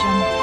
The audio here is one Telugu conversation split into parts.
Spectrum.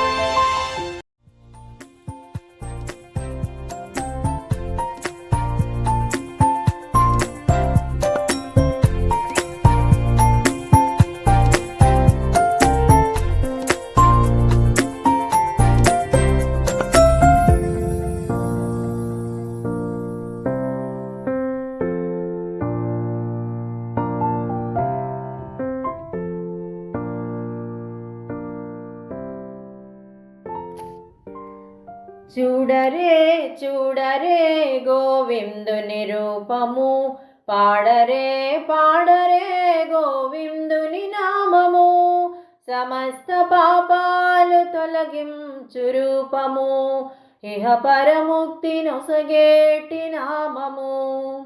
చూడరే చూడరే గోవిందుని రూపము పాడరే పాడరే గోవిందుని నామము. సమస్త పాపాలు తొలగించు రూపము. ఇహ పరముక్తి నొసగేటి నామము.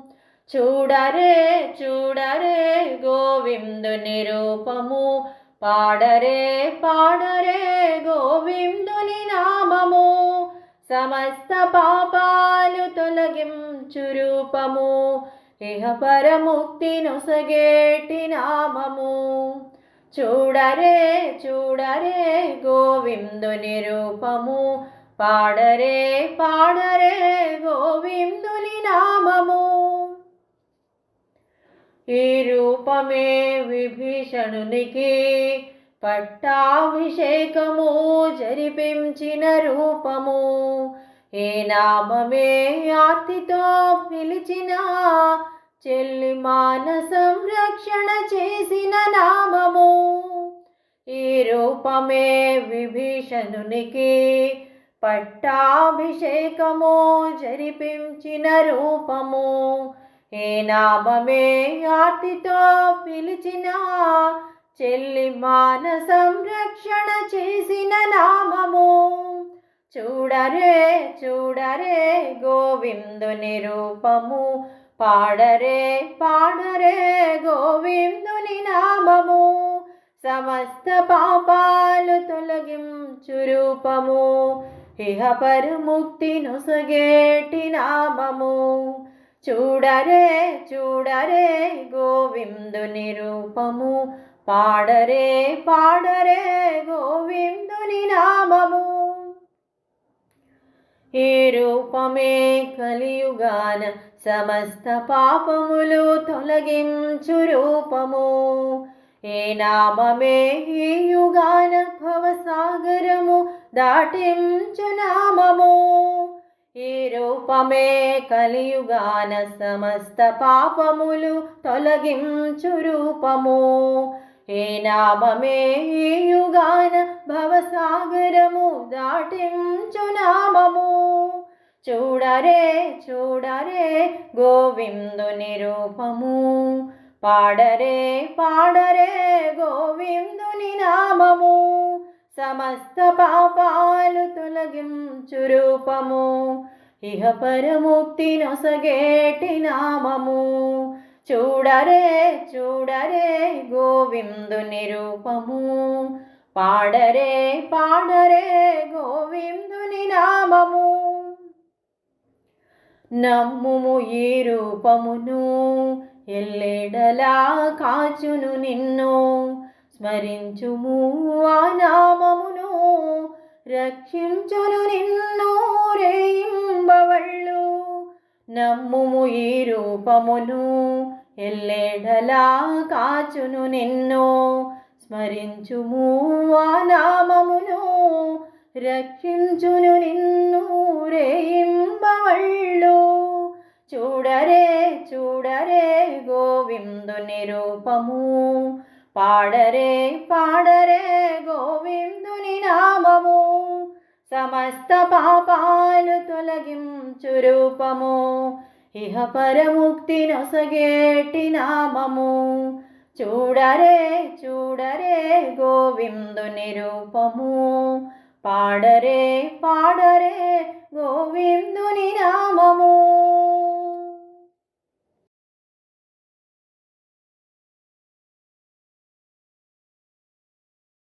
చూడరే చూడరే గోవిందుని రూపము పాడరే పాడరే గోవిందుని నామము. సమస్త పాపాలు తొలగించు రూపము ఇహ పరముక్తి నొసగేటి నామము. చూడరే చూడరే గోవిందుని రూపము పాడరే పాడరే గోవిందుని నామము. ఈ రూపమే విభీషణునికి పట్టాభిషేకము జరిపించిన రూపము. ఏ నామమే ఆర్తితో పిలిచిన చెల్లి మాన సంరక్షణ చేసిన నామము. ఈ రూపమే విభీషణునికి పట్టాభిషేకము జరిపించిన రూపము. ఏ నామమే ఆర్తితో పిలిచిన చెల్లి మాన సంరక్షణ చేసిన నామము. చూడరే చూడరే గోవిందుని రూపము పాడరే పాడరే గోవిందుని నామము. సమస్త పాపాలు తొలగించు రూపము. ఇహ పరుముక్తి నొసగేటి నామము. చూడరే చూడరే గోవిందుని రూపము పాడరే పాడరే గోవిందుని నామము. ఈ రూపమే కలియుగాన సమస్త పాపములు తొలగించు రూపము. ఏ నామమే ఈ యుగాన భవసాగరము దాటించు నామము. ఈ రూపమే కలియుగాన సమస్త పాపములు తొలగించు రూపము. ఏ నామమే ఈ యుగాన భవసాగరము దాటించు నామము. చూడరే చూడరే గోవిందుని రూపము పాడరే పాడరే గోవిందు సమస్త పాపాలు తొలగించు రూపము. ఇహ పరముక్తి నొసగేటి నామము. చూడరే చూడరే గోవిందుని రూపము పాడరే పాడరే గోవిందుని నామము. నమ్ముము ఈ రూపమును. ఎల్లెడలా కాచును నిన్ను. స్మరించుము ఆ నామమును. రక్షించును నిన్ను రేయింబవళ్ళు. నమ్ముము ఈ రూపమును. ఎల్లెడలా కాచును నిన్ను. స్మరించుము ఆ నామమును. రక్షించును నిన్ను రేయింబవళ్ళు. చూడరే చూడరే గోవిందుని రూపము పాడరే పాడరే గోవిందుని నామము. సమస్త పాపాలు తొలగించు రూపము. ఇహ పరముక్తి నొసగేటి నామము. చూడరే చూడరే గోవిందుని రూపము. పాడరే పాడరే గోవిందుని నామము.